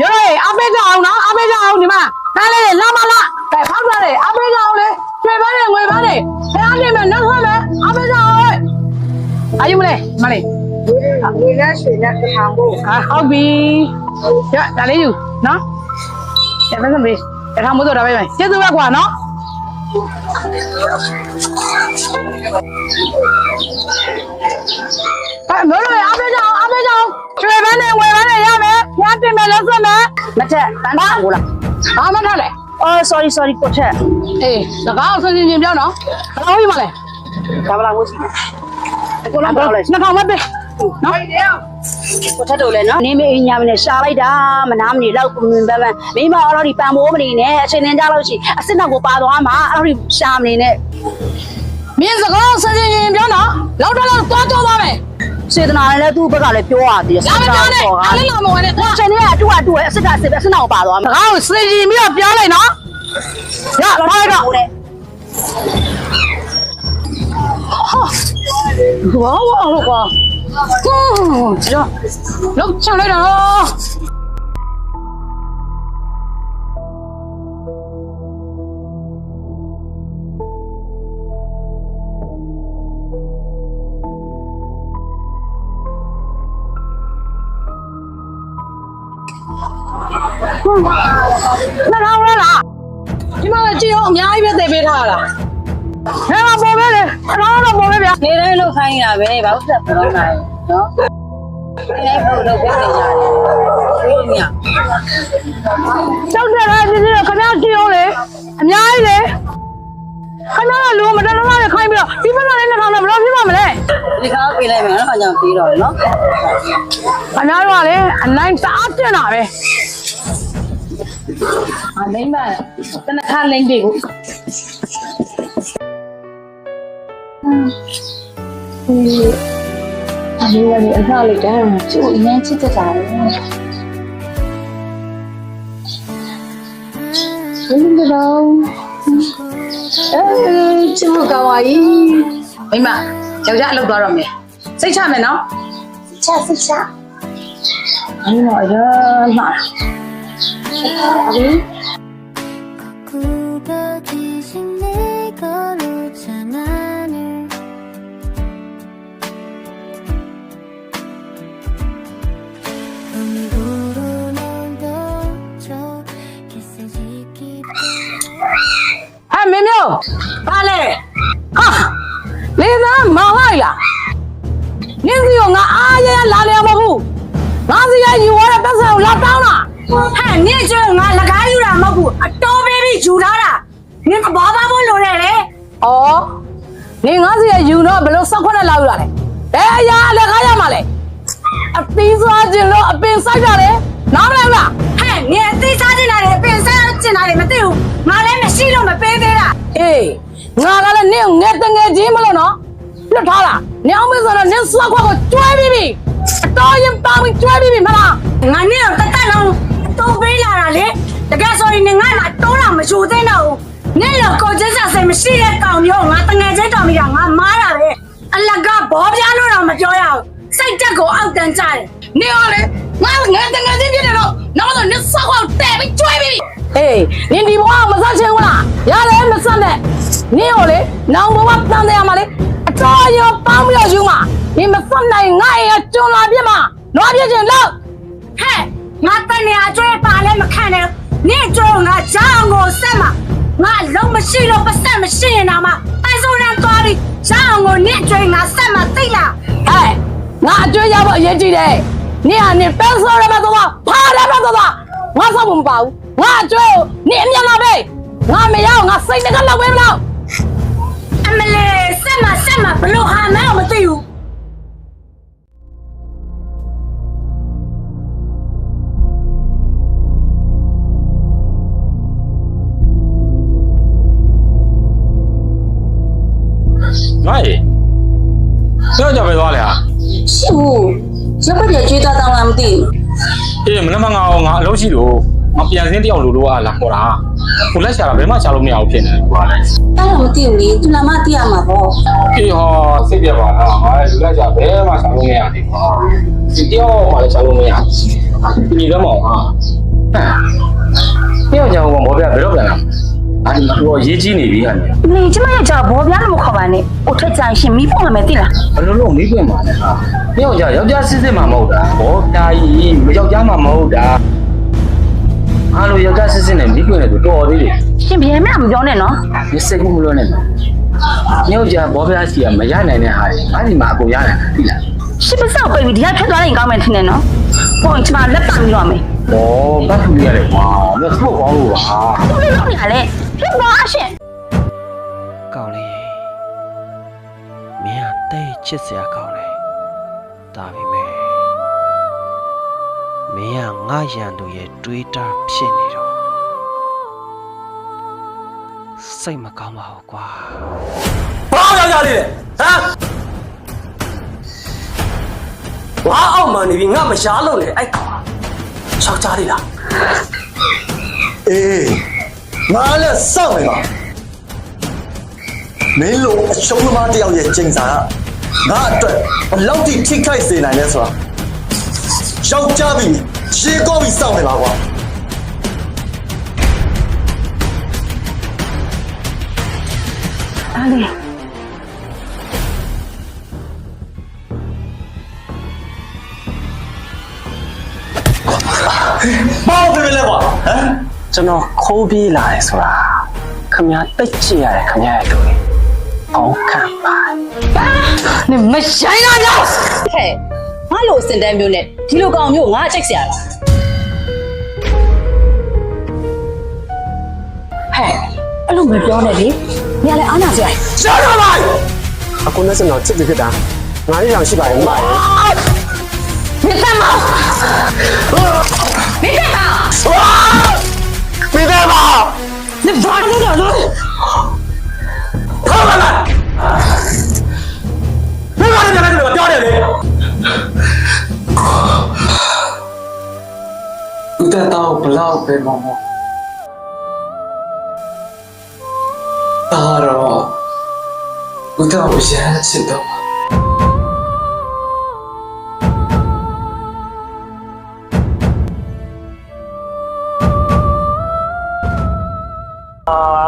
ညိုရေအပေးကြအောင်နော်အပေးကြအောင်ဒီမှာနားလေးလာမလားကဲဖောက်ကြတယ်အပေးကြအောင်လေရွှေပန်းနဲ့ငွေပန်းနဲ့ဘယ်အနေနဲ့နောက်ဆွဲမယ်အပေးကြအောင်အာယူမလဲမလေးဒီနဲ့ရွှေနဲ့တစ်ထောင်ကိုအာဟုတ်ပြီရဒါလေးယူနော်ကျမစမေးတခါမို့တော့ဒါပဲပဲကျေးဇူးပဲကွာနော်အဲမိုးလို့အပေးကြအောင်အပေးကြအောင်ရွှေပန်းနဲ့ငွေပန်းနဲ့ရမယ် ညာတင်မယ်လက်ဆွဲမယ်မထက်တန်းထောင်ကိုလားဘာမှထားလဲအော် sorry sorry ကိုထက်အေးစကားအောင်ဆွေးနွေးချင်းပြောင်းနော်ဘယ်လိုပြီးမလဲဒါဗလာကိုစီကိုလုံးတော့လဲနှစ်ထောင်ပဲပေးနော်ကိုထက်တို့လဲနော်နေမေးညာမနဲ့ရှာလိုက်တာမနာမနေလောက်ကွန်ပန်းပန်းမိမအဲ့လိုဒီပန်မိုးမနေနဲ့အချိန်နဲ့ကြလို့ရှိအစ်စ်နောက်ကိုပါသွားမှာအဲ့လိုဒီရှာမနေနဲ့မင်းစကားအောင်ဆွေးနွေးချင်းပြောင်းနော်လောက်တော့လောက်သွားကြောသွားမယ် စေတနာလည်းသူ့ဘက်ကလည်းပြောရသေးတယ်လာမပြောနဲ့အားလည်းလာမဝင်နဲ့သွားအချိန်နဲ့အတူအတူအစ်စ်ကစစ်ပဲအစ်စ်နောက်ကိုပါသွားစမှာကားကိုဆွေးနွေးပြီးတော့ပြောင်းလိုက်နော်ရလာပါတော့ဟုတ်တယ်ဝါဝါလို့ကွာဟွန်းကြောလောက်ချလိုက်တော့ နှစ်ထောင်လဲလားဒီမှာကြည့်အောင်အများကြီးပဲသိပေးထားတာဟဲ့မပေါ်ပဲလေအတော့တော့ပေါ်ပဲဗျာနေတိုင်းလောက်ခိုင်းတာပဲဘာလို့ဆက်ပြောင်းလာလဲနော်နေတိုင်းဖို့လုပ်ပေးနေကြတယ်ပြီးနေရတောက်တဲ့ဟာဒီဒီခဏကြည့်အောင်လေအများကြီးလေခဏကလူမတန်းတန်းနဲ့ခိုင်းပြီးတော့ဒီဘက်ကလည်းနှစ်ထောင်နဲ့ဘယ်လိုဖြစ်ပါမလဲဒီကားပေးလိုက်မယ်နော်ခါကြောင့်ပြီးတော့နော်အများကြီးကလေအနိုင်တအားတင်တာပဲ အလိမ့်မတနခါလိမ့်ပြီကိုအမေကလည်းအခါလိုက်တယ်ကျိုးအရင်ချစ်တတ်တာလေဘယ်လိုလဲအဲကျမ 서로 장안을 음으로 널 넣어줘 기스지기 Hai mẹ miêu, À, lê ra màu là Nhưng gì mà ngã ai ra là lè mà hù Ngã gì ra dù ở đây sao là tao nà Hai, nè chơi ngã là cái dù là mà hù À, bê bê chú đó là နင်သဘောပါဖို့လိုတယ်လေဩနင်90ရယူတော့ဘလို့18လောက်ယူတာလဲဘယ်အရာလဲခါရမှာလဲအသီးစားခြင်းလို့အပင်ဆိုင်ရတယ်နားမလဲဘူးလားဟဲ့နင်အသီးစားခြင်းလားအပင်ဆိုင်ခြင်းလားမသိဘူးငါလည်းမရှိလို့မပေးသေးတာအေးငါကလည်းနင်ငယ်တငယ်ချင်းမလို့နော်လွတ်ထားလားနင်အောင်မဆိုတော့နင်စွာခွက်ကိုကျွဲပြီးပြီအတော်ရင်ပေါင်းပြီးကျွဲပြီးပြီမလားငါနင်တော့တတ်တတ်လုံးတုံးပေးလာတာလေတကယ်ဆိုရင်ငါ့မှာတိုးတာမယူသေးတော့ဘူး နဲ့လောကိုကျစားစိတ်မရှိတဲ့ကောင်မျိုးငါတငယ်ချင်းတော်မိတာငါမားတာပဲအလကဘောပြားလို့တော့မပြောရအောင်စိတ်တက်ကိုအောက်တန်းကြတယ်နေရောလေငါငါတငယ်ချင်းဖြစ်တယ်တော့နောက်တော့နစ်ဆောက်အောင်တဲပြီးကျွေးပြီးအေးနင်ဒီဘဝမဆက်ချင်ဘူးလားရတယ်မဆက်နဲ့နေရောလေနောင်ဘဝတန်တယ်ရမှာလေအတော်ရောပေါင်းပြီးတော့ယူမှာနင်မဆက်နိုင်ငါရဲ့ကျွန်းလာပြစ်မှာနွားပြစ်ချင်လောက်ဟဲ့ငါတနေအကျွဲပါလဲမခံနဲ့နင်ကျွန်းငါကြောင်းကိုဆက်မှာ ငါလုံးမရှိလို့ပတ်ဆက်မရှိရင်တော့မှပိုင်စုံရန်သွားပြီးရအောင်ကိုနင့်အကျွေးငါဆက်မသိလားဟဲ့ငါအကျွေးရဖို့အရေးကြီးတယ်နင့်ဟာနင့်ပန်းစောရမသွားဖားရမသွားငါဆောက်မပါဘူးငါအကျွေးကိုနင့်အမြန်လာပဲငါမရအောင်ငါစိတ်နဲ့ကလောက်ပဲမလားအမလေးဆက်မဆက်မဘလို့ဟာမဲတော့မသိဘူး ဆရာကြောင့်ပဲသွားလေဟာရှိဘူးရပ်ပတ်ပြကျွေးသားတောင်းလားမသိဘူးအေးမနက်မှငါငါအလုပ်ရှိလို့မပြန်စင်းတယောက်လိုလိုကလာခေါ်တာဟိုလက်ရှာတာဘယ်မှရှာလို့မရဘူးဖြစ်နေတယ်ဟိုကလည်းအဲ့တော့မသိဘူးလေသူလာမသိရမှာပေါ့အေးဟောစိတ်ပြပါလားငါလည်းလူလက်ရှာဘယ်မှရှာလို့မရဘူးဟောဒီတယောက်မှလည်းရှာလို့မရဘူးဒီလိုမောင်ဟာတယောက်ကြောင်ဘောပြဘယ်တော့ပြန်လာ အဲ့ဒီတော့ရေးကြီးနေပြီဟာနေကျမရဲ့ကြာဘောပြားလို့မခေါ်ပါနဲ့ဟိုထက်ကြိုင်ရှင်မီးပွင့်မှာမယ်သိလားဘယ်လိုလုပ်မီးပွင့်မှာလဲဟာမြောက်ကြယောက်ျားစစ်စစ်မှာမဟုတ်တာဘောပြားကြီးမယောက်ျားမှာမဟုတ်တာအားလို့ယောက်ျားစစ်စစ်နဲ့မီးပွင့်နေသူတော်သေးတယ်ရှင်ဘယ်မှမပြောနဲ့နော်မစ်စစ်မှုမလို့နဲ့မြောက်ကြဘောပြားစီကမရနိုင်တဲ့ဟာတွေအဲ့ဒီမှာအကုန်ရနိုင်တာသိလားရှင်ပစောက်ပိတ်ပြီးဒီကထွက်သွားရင်ကောင်းမယ်ထင်တယ်နော်ဟိုကျမလက်ပတ်ပြီးတော့မယ်ဩပတ်ပြီးရတယ်ကွာ မဟုတ်ကောင်းလို့ပါ။ဘယ်လိုလုပ်ရလဲ။ဖြစ်သွားရှင်ကောင်းလေမင်းကတဲ့ချစ်စရာကောင်းတယ်ဒါပေမဲ့မင်းကငါရန်သူရဲ့တွေးတာဖြစ်နေတော့စိတ်မကောင်းပါဘူးကွာဘာရောက်ရလေးလဲဟမ်ဝါအောင်မှနေပြီငါမရှားလို့လေအဲ့ကောင်ချောက်ကြလေးလား အေးငါလည်းစောင့်နေပါမင်းလိုအရှုံးသမားတစ်ယောက်ရဲ့ကျင့်စာကငါအတွက်ဘယ်လောက်ထိထိခိုက်စေနိုင်လဲဆိုတာရှောက်ကြပြီရှေးကောပြီးစောင့်နေပါကွာ။အားလေးဘာလို့ပြလဲကွာဟမ် ကျွန်တော်ခိုးပြေးလာတယ်ဆိုတာခမရတိတ်ချစ်ရတယ်ခမရရဲ့လူတွေအောက်ခံပါ။နေမဆိုင်ရတော့ဟဲ့ငါလိုအစင်တန်းမျိုးနဲ့ဒီလိုကောင်မျိုးငါအချိတ်စရာလား။ဟဲ့အဲ့လိုမပြောနဲ့လေ။ညလည်းအားနာစရာရှားရပါအခုနဲ့စင်တော့ချစ်တယ်ဖြစ်တာငါလေးတောင်ရှိပါတယ်မို့။မင်းသမမမ လောက်ပဲမမောဒါတော့ဦးတော့ရမ်းချစ်တော့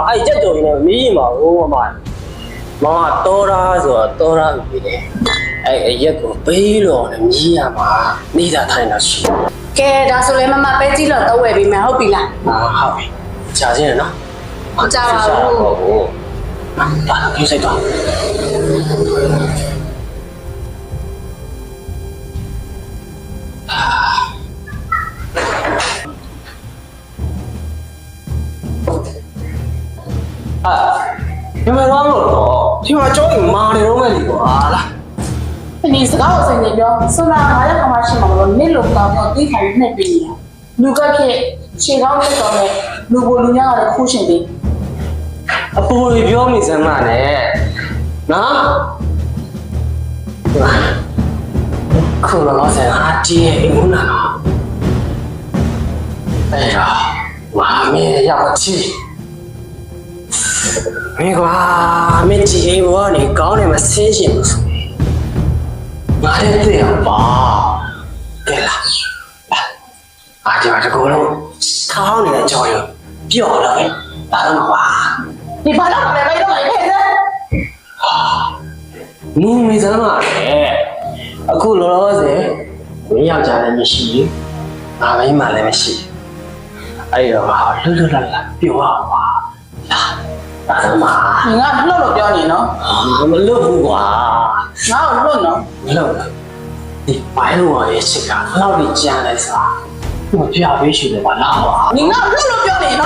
အဲ့ကြက်ကြော်ရင်းနဲ့မီးရင်ပါဘူးမမမောင်ကတော်တာဆိုတော့တော်တာပြီလေအဲ့အရက်ကိုပေးလို့နဲ့မီးရမှာနေတာထိုင်တော့ရှိ ကဲဒါဆိုလည်းမမပဲကြီးတော့တော့ဝယ်ပြီးမယ်ဟုတ်ပြီလားဟာဟုတ်ပြီကြာချင်းရနော်မကြပါဘူးဟုတ်ဘူးဘာလို့ပြုစိတ်တော့အာဘယ်မှာတော့လို့တော့ဒီမှာကြောင်းမာနေတော့မယ်လေကွာလား ဒီစကားကိုစိတ်နေပြောဆွမ်းနာငါရက်ခမရှိမှာမလို့နစ်လုံကောင်းတော့တိခိုင်နှက်ပြီးနေတာလူကဖြစ်ခြေကောင်းဖြစ်တော့လေလူကိုလူများကလည်းခိုးရှင်ပြီးအပူတွေပြောမိစမ်းမနဲ့နော်ခုလောလောဆယ်ဟာတီးရဲ့အိမ်ဦးနာတော့အဲ့တော့ဝါမင်းရောက်ချီမင်းကွာမင်းကြည့်အိမ်ဘောကနေကောင်းတယ်မဆင်းရှင်ဘူး ဆိုငါလည်းသိအောင်ပါကဲလားအားဒီမှာတကူလုံးထောင်းနေတဲ့ကြောင်ရပြော့တော့ဘာလို့မကွာဒီဘာလို့လဲလိုက်တော့လိုက်ခဲ့တယ်မူမီစမ်းပါလေအခုလောလောဆယ်မင်းယောက်ျားလည်းမရှိဘူးငါမိန်းမလည်းမရှိအဲ့တော့ဟာလွတ်လွတ်လပ်လပ်ပြောရအောင်ပါလာ ဒါမှမငါလှုပ်လို့ပြောနေနော်မလွတ်ဘူးကွာငါ့ကိုလှုပ်နော်မလွတ်ဘူးဒီဘိုင်းလောရဲ့ချစ်ကလောက်ကြီးကြမ်းလိုက်စားမပြပေးရှိတယ်ပါလားကွာ你那လှုပ်လို့ပြောနေနော်